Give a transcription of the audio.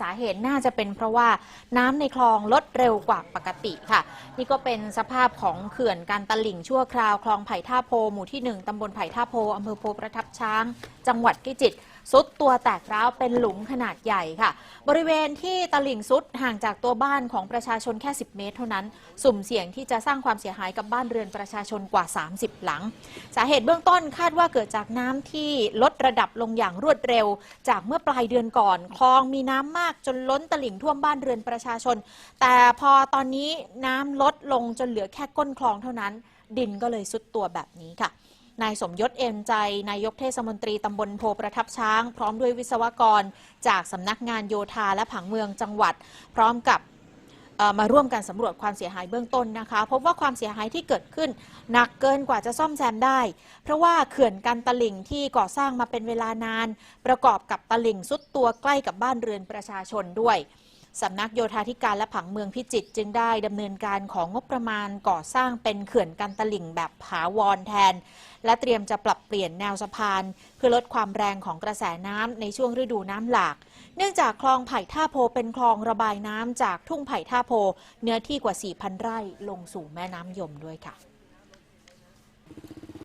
สาเหตุน่าจะเป็นเพราะว่าน้ำในคลองลดเร็วกว่าปกติค่ะ นี่ก็เป็นสภาพของเขื่อนการตลิ่งชั่วคราวคลองไผ่ท่าโพหมู่ที่ 1ตำบลไผ่ท่าโพอำเภอโพประทับช้าง จังหวัดพิจิตรซุดตัวแตกร้าวเป็นหลุมขนาดใหญ่ค่ะ บริเวณที่ตลิ่งซุดห่างจากตัวบ้านของประชาชนแค่ 10 เมตร เท่านั้น สุ่มเสี่ยงที่จะสร้างความเสียหายกับบ้านเรือนประชาชนกว่า 30 หลัง สาเหตุเบื้องต้นคาดว่าเกิดจากน้ำที่ลดระดับลงอย่างรวดเร็ว จากเมื่อปลายเดือนก่อน คลองมีน้ำมากจนล้นตลิ่งท่วมบ้านเรือนประชาชน แต่พอตอนนี้น้ำลดลงจนเหลือแค่ก้นคลองเท่านั้น ดินก็เลยสุดตัวแบบนี้ค่ะนายสมยศเอ็มใจ นายกเทศมนตรีตำบลโพประทับช้าง พร้อมด้วยวิศวกร จากสำนักงานโยธาและผังเมืองจังหวัด พร้อมกับ มาร่วมกันสำรวจความเสียหายเบื้องต้นนะคะ พบว่าความเสียหายที่เกิดขึ้น หนักเกินกว่าจะซ่อมแซมได้ เพราะว่าเขื่อนกันตลิ่งที่ก่อสร้างมาเป็นเวลานาน ประกอบกับตลิ่งสุดตัวใกล้กับบ้านเรือนประชาชนด้วย สำนักโยธาธิการและผังเมืองพิจิตรจึงได้ดำเนินการของงบประมาณก่อสร้างเป็นเขื่อนกันตลิ่งแบบผาวรแทน และเตรียมจะปรับเปลี่ยนแนวสะพาน เพื่อลดความแรงของกระแสน้ำในช่วงฤดูน้ำหลาก เนื่องจากคลองไผ่ท่าโพเป็นคลองระบายน้ำจากทุ่งไผ่ท่าโพ เนื้อที่กว่า 4,000 ไร่ลงสู่แม่น้ำยมด้วยค่ะ